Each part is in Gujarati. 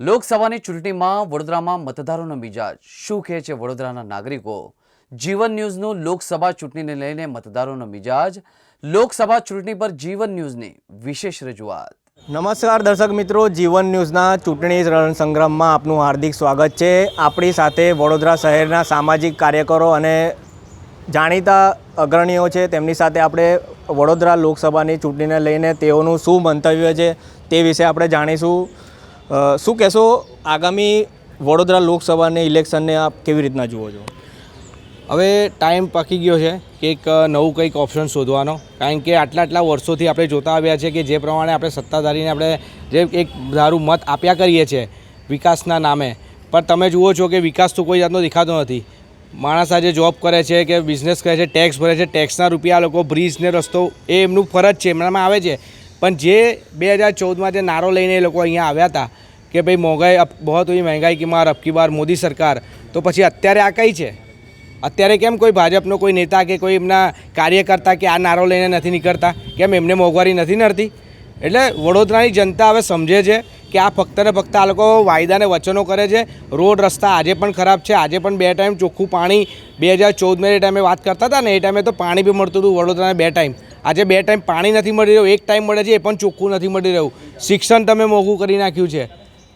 લોકસભાની ચૂંટણીમાં વડોદરામાં મતદારોનો મિજાજ. શું કહે છે વડોદરાના નાગરિકો? જીવન ન્યૂઝનું લોકસભા ચૂંટણીને લઈને મતદારોનો મિજાજ. લોકસભા ચૂંટણી પર જીવન ન્યૂઝની વિશેષ રજૂઆત. નમસ્કાર દર્શક મિત્રો, જીવન ન્યૂઝના ચૂંટણી રણસંગ્રામમાં આપનું હાર્દિક સ્વાગત છે. આપણી સાથે વડોદરા શહેરના સામાજિક કાર્યકરો અને જાણીતા અગ્રણીઓ છે. તેમની સાથે આપણે વડોદરા લોકસભાની ચૂંટણીને લઈને તેઓનું શું મંતવ્ય છે તે વિશે આપણે જાણીશું. શું કહેશો, આગામી વડોદરા લોકસભાને ઇલેક્શનને આપ કેવી રીતના જુઓ છો? હવે ટાઈમ પાકી ગયો છે કે એક નવું કંઈક ઓપ્શન શોધવાનો. કારણ કે આટલા આટલા વર્ષોથી આપણે જોતા આવ્યા છે કે જે પ્રમાણે આપણે સત્તાધારીને આપણે જે એક ધારું મત આપ્યા કરીએ છીએ વિકાસના નામે. પણ તમે જુઓ છો કે વિકાસ તો કોઈ જાતનો દેખાતો નથી. માણસ આજે જોબ કરે છે કે બિઝનેસ કરે છે ટેક્સ ભરે છે ટેક્સના રૂપિયા લોકો બ્રિજને રસ્તો, એ એમનું ફરજ છે. એમનામાં આવે છે. પણ જે બે હજાર ચૌદમાં જે નારો લઈને એ લોકો અહીંયા આવ્યા હતા કે ભાઈ મોંઘાઈ બહોત હુઈ મહેંગાઈ કી માર અબકી બાર મોદી સરકાર, તો પછી અત્યારે આ કઈ છે? અત્યારે કેમ કોઈ ભાજપનો કોઈ નેતા કે કોઈ એમના કાર્યકર્તા કે આ નારો લઈને નથી નીકળતા? કેમ એમને મોંઘવારી નથી નડતી? એટલે વડોદરાની જનતા હવે સમજે છે કે આ ફક્ત ને ફક્ત આ લોકો વાયદાને વચનો કરે છે. રોડ રસ્તા આજે પણ ખરાબ છે. આજે પણ બે ટાઈમ ચોખ્ખું પાણી બે હજાર ચૌદમાં એ ટાઈમે વાત કરતા હતા ને એ ટાઈમે તો પાણી બી મળતું હતું વડોદરાને બે ટાઈમ. આજે બે ટાઈમ પાણી નથી મળી રહ્યું, એક ટાઈમ મળે છે, એ પણ ચોખ્ખું નથી મળી રહ્યું. શિક્ષણ તમે મોંઘું કરી નાખ્યું છે.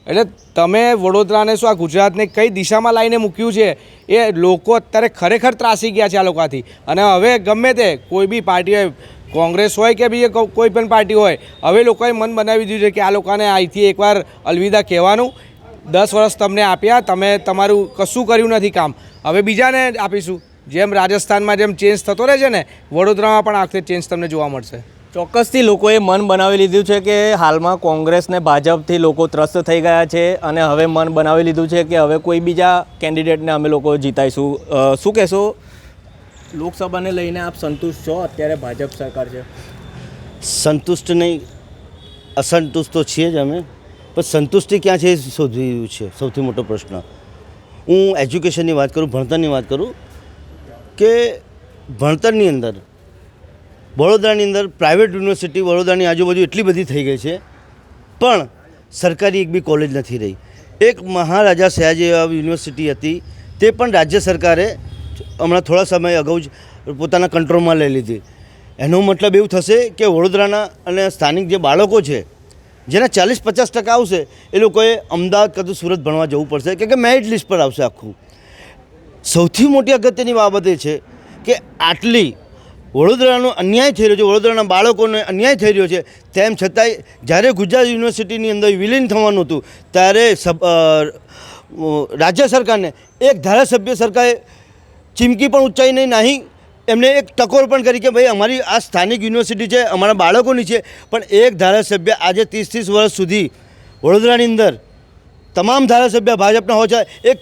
એટલે તમે વડોદરાને શું આ ગુજરાતને કઈ દિશામાં લાવીને મૂક્યું છે, એ લોકો અત્યારે ખરેખર ત્રાસી ગયા છે આ લોકોથી. અને હવે ગમે તે કોઈ બી પાર્ટી હોય, કોંગ્રેસ હોય કે બીજી કોઈ પણ પાર્ટી હોય, હવે લોકોએ મન બનાવી દીધું છે કે આ લોકોને અહીંથી એકવાર અલવિદા કહેવાનું, દસ વર્ષ તમને આપ્યા, તમે તમારું કશું કર્યું નથી કામ. હવે બીજાને આપીશું. જેમ રાજસ્થાનમાં જેમ ચેન્જ થતો રહે છે ને વડોદરામાં પણ આ વખતે ચેન્જ તમને જોવા મળશે. ચોક્કસથી લોકોએ મન બનાવી લીધું છે કે હાલમાં કોંગ્રેસને ભાજપથી લોકો ત્રસ્ત થઈ ગયા છે અને હવે મન બનાવી લીધું છે કે હવે કોઈ બીજા કેન્ડિડેટને અમે લોકો જીતાઈશું. શું કહેશો? લોકસભાને લઈને આપ સંતુષ્ટ છો? અત્યારે ભાજપ સરકાર છે. સંતુષ્ટ નહીં અસંતુષ્ટ તો છીએ જ અમે. પણ સંતુષ્ટિ ક્યાં છે એ શોધી રહ્યું છે? સૌથી મોટો પ્રશ્ન. હું એજ્યુકેશનની વાત કરું ભણતરની વાત કરું કે ભણતરની અંદર, વડોદરાની અંદર પ્રાઇવેટ યુનિવર્સિટી વડોદરાની આજુબાજુ એટલી બધી થઈ ગઈ છે, પણ સરકારી એક બી કોલેજ નથી રહી. એક મહારાજા સયાજી યુનિવર્સિટી હતી, તે પણ રાજ્ય સરકારે હમણાં થોડા સમય અગાઉ જ પોતાના કંટ્રોલમાં લઈ લીધી. એનો મતલબ એવું થશે કે વડોદરાના અને સ્થાનિક જે બાળકો છે, જેના ચાલીસ પચાસ ટકા આવશે, એ લોકોએ અમદાવાદ કાં તો સુરત ભણવા જવું પડશે, કે મેરિટ લિસ્ટ પર આવશે આખું. સૌથી મોટી અગત્યની બાબત એ છે કે આટલી વડોદરાનો અન્યાય થઈ રહ્યો છે, વડોદરાના બાળકોને અન્યાય થઈ રહ્યો છે, તેમ છતાંય જ્યારે ગુજરાત યુનિવર્સિટીની અંદર વિલીન થવાનું હતું, ત્યારે રાજ્ય સરકારને એક ધારાસભ્ય સરકારે ચીમકી પણ ઉચ્ચાઈ નહીં, નાહી એમને એક ટકોર પણ કરી કે ભાઈ અમારી આ સ્થાનિક યુનિવર્સિટી છે, અમારા બાળકોની છે, પણ એક ધારાસભ્ય આજે ત્રીસ ત્રીસ વર્ષ સુધી વડોદરાની અંદર તમામ ધારાસભ્ય ભાજપના હોય છે, એક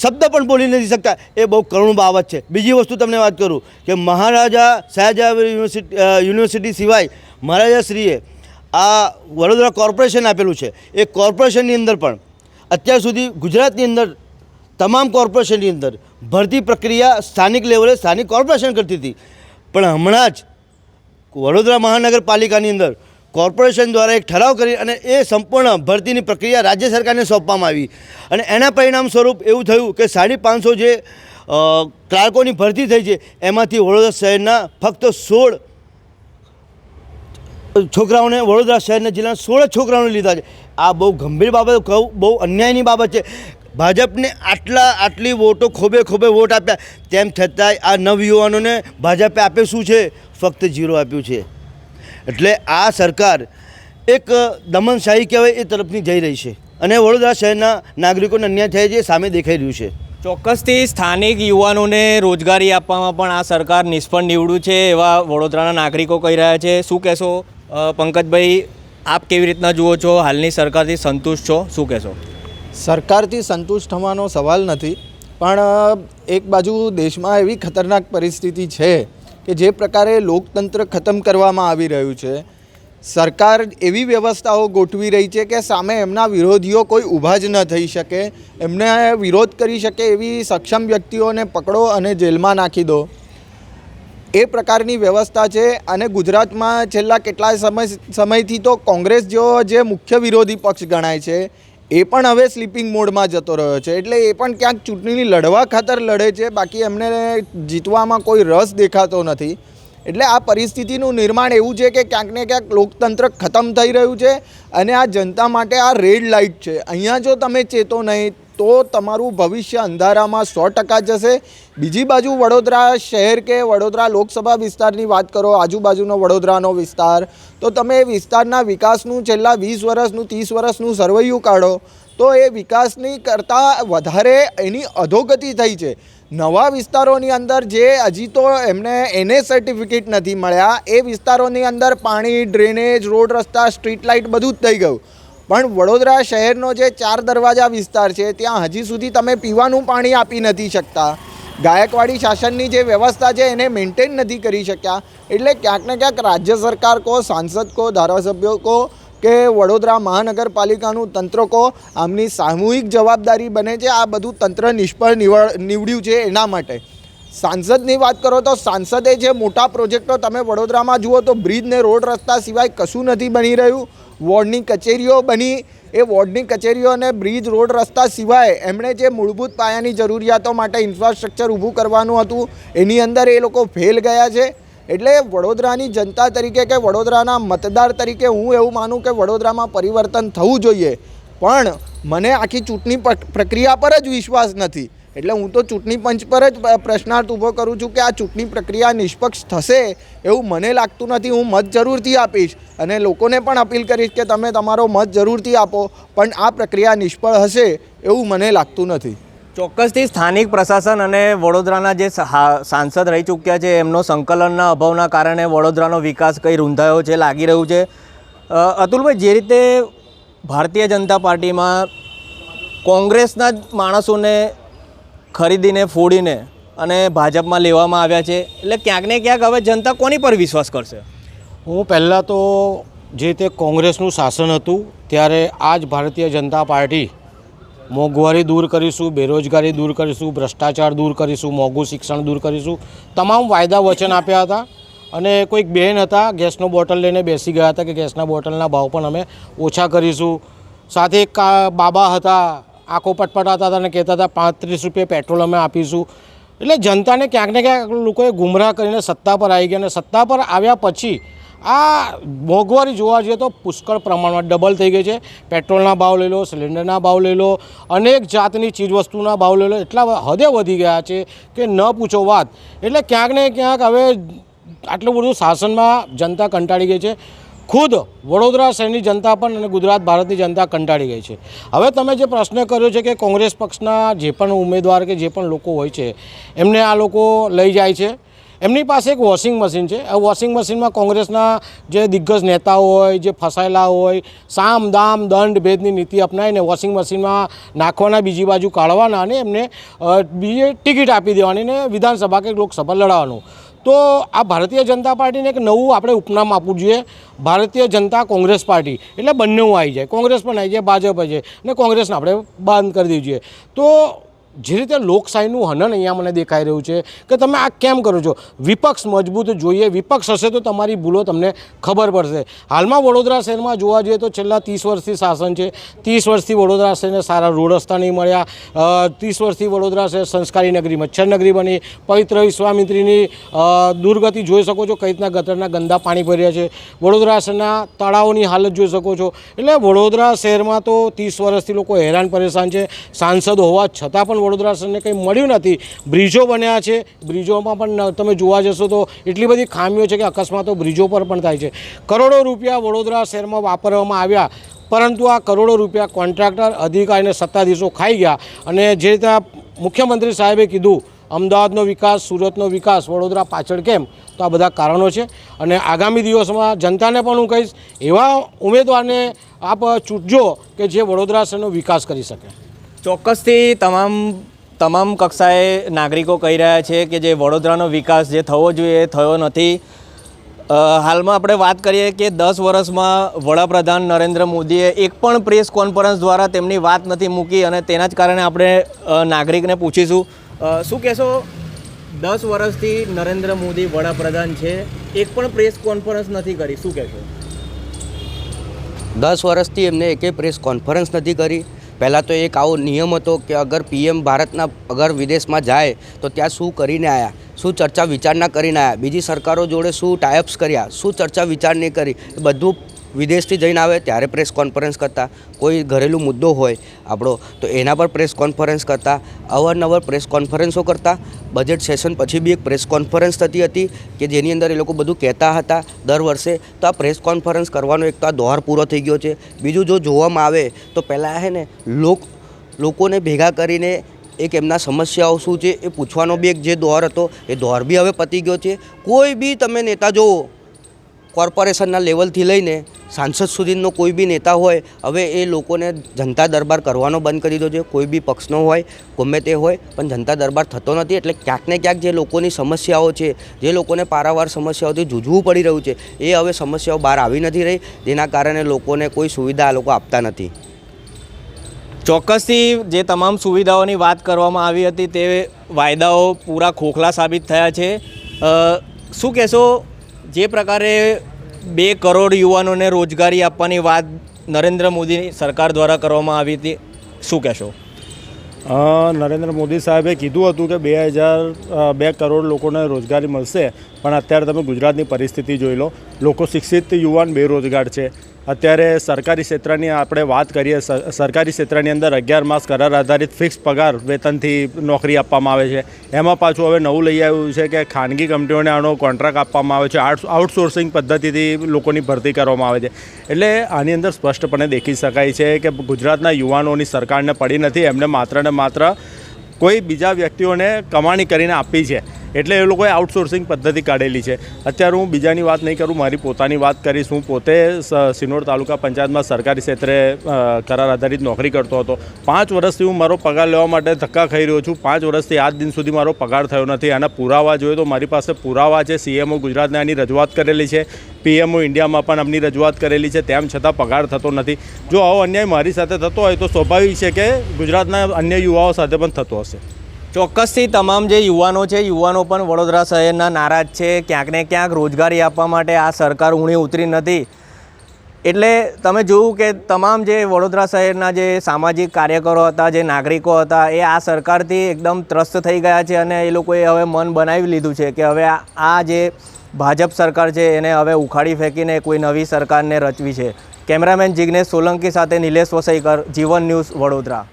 શબ્દ પણ બોલી નથી શકતા. એ બહુ કરુણ બાબત છે. બીજી વસ્તુ તમને વાત કરું કે મહારાજા સયાજી યુનિવર્સિટી યુનિવર્સિટી સિવાય મહારાજાશ્રીએ આ વડોદરા કોર્પોરેશન આપેલું છે. એ કોર્પોરેશનની અંદર પણ અત્યાર સુધી ગુજરાતની અંદર તમામ કોર્પોરેશનની અંદર ભરતી પ્રક્રિયા સ્થાનિક લેવલે સ્થાનિક કોર્પોરેશન કરતી હતી. પણ હમણાં જ વડોદરા મહાનગરપાલિકાની અંદર કોર્પોરેશન દ્વારા એક ઠરાવ કરી અને એ સંપૂર્ણ ભરતીની પ્રક્રિયા રાજ્ય સરકારને સોંપવામાં આવી. અને એના પરિણામ સ્વરૂપ એવું થયું કે સાડી પાંચસો જે ક્લાર્કોની ભરતી થઈ છે, એમાંથી વડોદરા શહેરના ફક્ત સોળ છોકરાઓને વડોદરા શહેરના જિલ્લાના સોળ છોકરાઓને લીધા છે. આ બહુ ગંભીર બાબત કહું, બહુ અન્યાયની બાબત છે. ભાજપને આટલા, આટલી વોટો ખોબે ખોબે વોટ આપ્યા. તેમ છતાંય આ નવયુવાનોને ભાજપે આપ્યું શું છે? ફક્ત જીરો આપ્યું છે. એટલે આ સરકાર એક દમનશાહી કહેવાય એ તરફની જઈ રહી છે. અને વડોદરા શહેરના નાગરિકોને અન્યાય થાય છે સામે દેખાઈ રહ્યું છે. ચોક્કસથી સ્થાનિક યુવાનોને રોજગારી આપવામાં પણ આ સરકાર નિષ્ફળ નીવડ્યું છે એવા વડોદરાના નાગરિકો કહી રહ્યા છે. શું કહેશો? પંકજભાઈ આપ કેવી રીતના જુઓ છો? હાલની સરકારથી સંતુષ્ટ છો? શું કહેશો? સરકારથી સંતુષ્ટ થવાનો સવાલ નથી પણ એક બાજુ દેશમાં એવી ખતરનાક પરિસ્થિતિ છે કે જે પ્રકારે લોકતંત્ર ખતમ કરવામાં આવી રહ્યું છે, સરકાર એવી વ્યવસ્થાઓ ગોઠવી રહી છે કે સામે એમના વિરોધીઓ કોઈ ઊભા જ ન થઈ શકે, એમને વિરોધ કરી શકે એવી સક્ષમ વ્યક્તિઓને પકડો અને જેલમાં નાખી દો. એ પ્રકારની વ્યવસ્થા છે અને ગુજરાતમાં છેલ્લા કેટલાય સમય, સમયથી તો કોંગ્રેસ જેવો જે મુખ્ય વિરોધી પક્ષ ગણાય છે એ પણ હવે સ્લીપિંગ મોડમાં જતો રહ્યો છે. એટલે એ પણ ક્યાંક ચૂંટણીની લડવા ખાતર લડે છે. બાકી એમને જીતવામાં કોઈ રસ દેખાતો નથી. એટલે આ પરિસ્થિતિનું નિર્માણ એવું છે કે ક્યાંક ને ક્યાંક લોકતંત્ર ખતમ થઈ રહ્યું છે અને આ જનતા માટે આ રેડ લાઇટ છે. અહીંયા જો તમે ચેતો નહીં તો તમારું ભવિષ્ય અંધારામાં સો ટકા જશે. બીજી બાજુ વડોદરા શહેર કે વડોદરા લોકસભા વિસ્તારની વાત કરો, આજુબાજુનો વડોદરાનો વિસ્તાર, તો તમે એ વિસ્તારના વિકાસનું છેલ્લા વીસ વર્ષનું, ત્રીસ વર્ષનું સરવૈયું કાઢો, તો એ વિકાસની કરતાં વધારે એની અધોગતિ થઈ છે. નવા વિસ્તારોની અંદર જે હજી તો એમને એને સર્ટિફિકેટ નથી મળ્યા, એ વિસ્તારોની અંદર પાણી ડ્રેનેજ રોડ રસ્તા સ્ટ્રીટ લાઇટ બધું જ થઈ ગયું. પણ વડોદરા શહેરનો જે ચાર દરવાજા વિસ્તાર છે, ત્યાં હજી સુધી તમે પીવાનું પાણી આપી નથી શકતા. ગાયકવાડી શાસનની જે વ્યવસ્થા છે, એને મેન્ટેન નથી કરી શક્યા. એટલે ક્યાંક ને ક્યાંક રાજ્ય સરકાર કહો સાંસદ કહો ધારાસભ્યો કહો કે વડોદરા મહાનગરપાલિકાનું તંત્ર કહો આમની સામૂહિક જવાબદારી બને છે. આ બધું તંત્ર નિષ્ફળ નિવડ, નીવડ્યું છે એના માટે. સાંસદની વાત કરો તો સાંસદે જે મોટા પ્રોજેક્ટો તમે વડોદરામાં જુઓ તો બ્રિજને રોડ રસ્તા સિવાય કશું નથી બની રહ્યું. વોર્ડની કચેરીઓ બની. એ વોર્ડની કચેરીઓ અને બ્રિજ રોડ રસ્તા સિવાય એમણે જે મૂળભૂત પાયાની જરૂરિયાતો માટે ઇન્ફ્રાસ્ટ્રક્ચર ઊભું કરવાનું હતું, એની અંદર એ લોકો ફેલ ગયા છે. એટલે વડોદરાની જનતા તરીકે કે વડોદરાના મતદાર તરીકે હું એવું માનું કે વડોદરામાં પરિવર્તન થવું જોઈએ. પણ મને આખી ચૂંટણી પ્રક્રિયા પર જ વિશ્વાસ નથી. એટલે હું તો ચૂંટણી પંચ પર જ પ્રશ્નાર્થ ઊભો કરું છું કે આ ચૂંટણી પ્રક્રિયા નિષ્પક્ષ થશે એવું મને લાગતું નથી. હું મત જરૂરથી આપીશ અને લોકોને પણ અપીલ કરીશ કે તમે તમારો મત જરૂરથી આપો, પણ આ પ્રક્રિયા નિષ્ફળ હશે એવું મને લાગતું નથી. ચોક્કસથી સ્થાનિક પ્રશાસન અને વડોદરાના જે સાંસદ રહી ચૂક્યા છે, એમનો સંકલનના અભાવના કારણે વડોદરાનો વિકાસ કંઈ રૂંધાયો છે, લાગી રહ્યું છે. અતુલભાઈ, જે રીતે ભારતીય જનતા પાર્ટીમાં કોંગ્રેસના જ માણસોને ખરીદીને, ફોડીને અને ભાજપમાં લેવામાં આવ્યા છે. એટલે ક્યાંક ને ક્યાંક હવે જનતા કોની પર વિશ્વાસ કરશે? હું પહેલાં તો જે તે કોંગ્રેસનું શાસન હતું, ત્યારે આ જ ભારતીય જનતા પાર્ટી મોંઘવારી દૂર કરીશું, બેરોજગારી દૂર કરીશું, ભ્રષ્ટાચાર દૂર કરીશું, મોંઘું શિક્ષણ દૂર કરીશું, તમામ વાયદા વચન આપ્યા હતા. અને કોઈક બહેન હતા, ગેસનો બોટલ લઈને બેસી ગયા હતા કે ગેસના બોટલના ભાવ પણ અમે ઓછા કરીશું. સાથે એક બાબા હતા આંખો પટપટાતા હતા અને કહેતા હતા, પાંત્રીસ રૂપિયા પેટ્રોલ અમે આપીશું. એટલે જનતાને ક્યાંક ને ક્યાંક લોકોએ ગુમરાહ કરીને સત્તા પર આવી ગયા અને સત્તા પર આવ્યા પછી આ મોંઘવારી જોવા જઈએ તો પુષ્કળ પ્રમાણમાં ડબલ થઈ ગઈ છે. પેટ્રોલના ભાવ લઈ લો સિલિન્ડરના ભાવ લઈ લો, અનેક જાતની ચીજવસ્તુના ભાવ લઈ લો, એટલા હદે વધી ગયા છે કે ન પૂછો વાત. એટલે ક્યાંક ને ક્યાંક હવે આટલું બધું શાસનમાં જનતા કંટાળી ગઈ છે. ખુદ વડોદરા શહેરની જનતા પણ અને ગુજરાત ભારતની જનતા કંટાળી ગઈ છે. હવે તમે જે પ્રશ્ન કર્યો છે કે કોંગ્રેસ પક્ષના જે પણ ઉમેદવાર કે જે પણ લોકો હોય છે, એમને આ લોકો લઈ જાય છે. એમની પાસે એક વોશિંગ મશીન છે. આ વોશિંગ મશીનમાં કોંગ્રેસના જે દિગ્ગજ નેતાઓ હોય, જે ફસાયેલા હોય, સામ, દામ, દંડ, ભેદની નીતિ અપનાવીને વોશિંગ મશીનમાં નાખવાના, બીજી બાજુ કાઢવાના અને એમને બીજે ટિકિટ આપી દેવાની ને વિધાનસભા કે લોકસભા લડાવવાનું તો આ ભારતીય જનતા પાર્ટીને એક નવું આપણે ઉપનામ આપવું જોઈએ. ભારતીય જનતા કોંગ્રેસ પાર્ટી. એટલે બંને આવી જાય. કોંગ્રેસ પણ આવી જાય, ભાજપ આવી જાય. અને કોંગ્રેસને આપણે બંધ કરી દેવી જોઈએ. તો જે રીતે લોકશાહીનું હનન અહીંયા મને દેખાઈ રહ્યું છે કે તમે આ કેમ કરો છો? વિપક્ષ મજબૂત જોઈએ, વિપક્ષ હશે તો તમારી ભૂલો તમને ખબર પડશે. હાલમાં વડોદરા શહેરમાં જોવા જઈએ તો છેલ્લા ત્રીસ વર્ષથી શાસન છે. ત્રીસ વર્ષથી વડોદરા શહેરને સારા રોડ રસ્તા નહીં મળ્યા. ત્રીસ વર્ષથી વડોદરા શહેર સંસ્કારી નગરી, મચ્છર નગરી બની. પવિત્ર વિશ્વામિત્રીની દુર્ગતિ જોઈ શકો છો. કઈ રીતના ગટરના ગંદા પાણી ભર્યા છે. વડોદરા શહેરના તળાવોની હાલત જોઈ શકો છો. એટલે વડોદરા શહેરમાં તો ત્રીસ વર્ષથી લોકો હેરાન પરેશાન છે. સાંસદ હોવા છતાં પણ વડોદરા શહેરને કંઈ મળ્યું નથી. બ્રિજો બન્યા છે. બ્રિજોમાં પણ તમે જોવા જશો તો એટલી બધી ખામીઓ છે કે અકસ્માતો બ્રિજો પર પણ થાય છે. કરોડો રૂપિયા વડોદરા શહેરમાં વાપરવામાં આવ્યા. પરંતુ આ કરોડો રૂપિયા કોન્ટ્રાક્ટર, અધિકારી અને સત્તાધીશો ખાઈ ગયા. અને જે રીતે મુખ્યમંત્રી સાહેબે કીધું, અમદાવાદનો વિકાસ, સુરતનો વિકાસ, વડોદરા પાછળ કેમ? તો આ બધા કારણો છે. અને આગામી દિવસમાં જનતાને પણ હું કહીશ, એવા ઉમેદવારને આપ ચૂંટજો કે જે વડોદરા શહેરનો વિકાસ કરી શકે. ચોક્કસથી તમામ તમામ કક્ષાએ નાગરિકો કહી રહ્યા છે કે જે વડોદરાનો વિકાસ જે થવો જોઈએ થયો નથી. હાલમાં આપણે વાત કરીએ કે દસ વર્ષમાં વડાપ્રધાન નરેન્દ્ર મોદીએ એક પણ પ્રેસ કોન્ફરન્સ દ્વારા તેમની વાત નથી મૂકી અને તેના જ કારણે આપણે નાગરિકને પૂછીશું. શું કહેશો? દસ વર્ષથી નરેન્દ્ર મોદી વડાપ્રધાન છે, એક પણ પ્રેસ કોન્ફરન્સ નથી કરી. શું કહેશો? દસ વર્ષથી એમને એકે પ્રેસ કોન્ફરન્સ નથી કરી. પહેલાં તો એક આવો નિયમ હતો કે અગર પીએમ ભારતના, અગર વિદેશમાં જાય તો ત્યાં શું કરીને આવ્યા શું ચર્ચા વિચારણા કરીને આવ્યા બીજી સરકારો જોડે શું ટાઈઅપ્સ કર્યા? શું ચર્ચા વિચારણી કરી? બધું વિદેશથી જઈને આવે ત્યારે પ્રેસ કોન્ફરન્સ કરતા. કોઈ ઘરેલું મુદ્દો હોય આપણો, તો એના પર પ્રેસ કોન્ફરન્સ કરતા. અવારનવાર પ્રેસ કોન્ફરન્સો કરતા. બજેટ સેશન પછી બી એક પ્રેસ કોન્ફરન્સ થતી હતી કે જેની અંદર એ લોકો બધું કહેતા હતા દર વર્ષે. તો આ પ્રેસ કોન્ફરન્સ કરવાનો એક તો આ દોર પૂરો થઈ ગયો છે. બીજું જો જોવામાં આવે, તો પહેલાં હે ને, લોક, લોકોને ભેગા કરીને એક એમના સમસ્યાઓ શું છે એ પૂછવાનો બી એક જે દોર હતો, એ દોર બી હવે પતી ગયો છે. કોઈ બી તમે નેતા જુઓ કોર્પોરેશનના લેવલથી લઈને સાંસદ સુધીનો કોઈ બી નેતા હોય, હવે એ લોકોને જનતા દરબાર કરવાનો બંધ કરી દીધો છે. કોઈ બી પક્ષનો હોય, ગમે તે હોય, પણ જનતા દરબાર થતો નથી. એટલે ક્યાંક ને ક્યાંક જે લોકોની સમસ્યાઓ છે, જે લોકોને પારાવાર સમસ્યાઓથી જૂझવું પડી રહ્યું છે, એ હવે સમસ્યાઓ બહાર આવી નથી રહી. જેના કારણે લોકોને કોઈ સુવિધા આ લોકો આપતા નથી. ચોક્કસથી જે તમામ સુવિધાઓની વાત કરવામાં આવી હતી, તે વાયદાઓ પૂરા ખોખલા સાબિત થયા છે. શું કહેશો? જે પ્રકારે બે કરોડ યુવાનોને રોજગારી આપવાની વાત નરેન્દ્ર મોદીની સરકાર દ્વારા કરવામાં આવી હતી, શું કહેશો? નરેન્દ્ર મોદી સાહેબે કીધું હતું કે બે હજાર બે કરોડ લોકોને રોજગારી મળશે. પણ અત્યારે તમે ગુજરાતની પરિસ્થિતિ જોઈ લો. લોકો શિક્ષિત યુવાન બેરોજગાર છે. અત્યારે સરકારી ક્ષેત્રની આપણે વાત કરીએ સરકારી ક્ષેત્રની અંદર અગિયાર માસ કરાર આધારિત ફિક્સ પગાર વેતનથી નોકરી આપવામાં આવે છે. એમાં પાછું હવે નવું લઈ આવ્યું છે કે ખાનગી કંપનીઓને આનો કોન્ટ્રાક્ટ આપવામાં આવે છે. આઉટ આઉટસોર્સિંગ પદ્ધતિથી લોકોની ભરતી કરવામાં આવે છે. એટલે આની અંદર સ્પષ્ટપણે દેખી શકાય છે કે ગુજરાતના યુવાનોની સરકારને પડી નથી. એમને માત્ર ને માત્ર કોઈ બીજા વ્યક્તિઓને કમાણી કરીને આપી છે. એટલે એ લોકોએ આઉટસોર્સિંગ પદ્ધતિ કાઢેલી છે. અત્યારે હું બીજાની વાત નહીં કરું, મારી પોતાની વાત કરીશ. હું પોતે સિનોર તાલુકા પંચાયતમાં સરકારી ક્ષેત્રે કરાર આધારિત નોકરી કરતો હતો. પાંચ વર્ષથી હું મારો પગાર લેવા માટે ધક્કા ખાઈ રહ્યો છું. પાંચ વર્ષથી આજ દિન સુધી મારો પગાર થયો નથી. આના પુરાવા જોઈએ તો મારી પાસે પુરાવા છે. સીએમઓ ગુજરાતને આની રજૂઆત કરેલી છે. પીએમઓ ઇન્ડિયામાં પણ આમની રજૂઆત કરેલી છે. તેમ છતાં પગાર થતો નથી. જો આવો અન્યાય મારી સાથે થતો હોય તો સ્વાભાવિક છે કે ગુજરાતના અન્ય યુવાઓ સાથે પણ થતો હશે. ચોક્કસથી તમામ જે યુવાનો છે, યુવાનો પણ વડોદરા શહેરના નારાજ છે. ક્યાંક ને ક્યાંક રોજગારી આપવા માટે આ સરકાર ઊણી ઉતરી નથી. એટલે તમે જોયું કે તમામ જે વડોદરા શહેરના જે સામાજિક કાર્યકરો હતા, જે નાગરિકો હતા, એ આ સરકારથી એકદમ ત્રસ્ત થઈ ગયા છે અને એ લોકોએ હવે મન બનાવી લીધું છે કે હવે આ- જે ભાજપ સરકાર છે, એને હવે ઉખાડી ફેંકીને કોઈ નવી સરકારને રચવી છે. કેમેરામેન જિગ્નેશ સોલંકી સાથે નિલેશ વસઈકર જીવન ન્યૂઝ વડોદરા.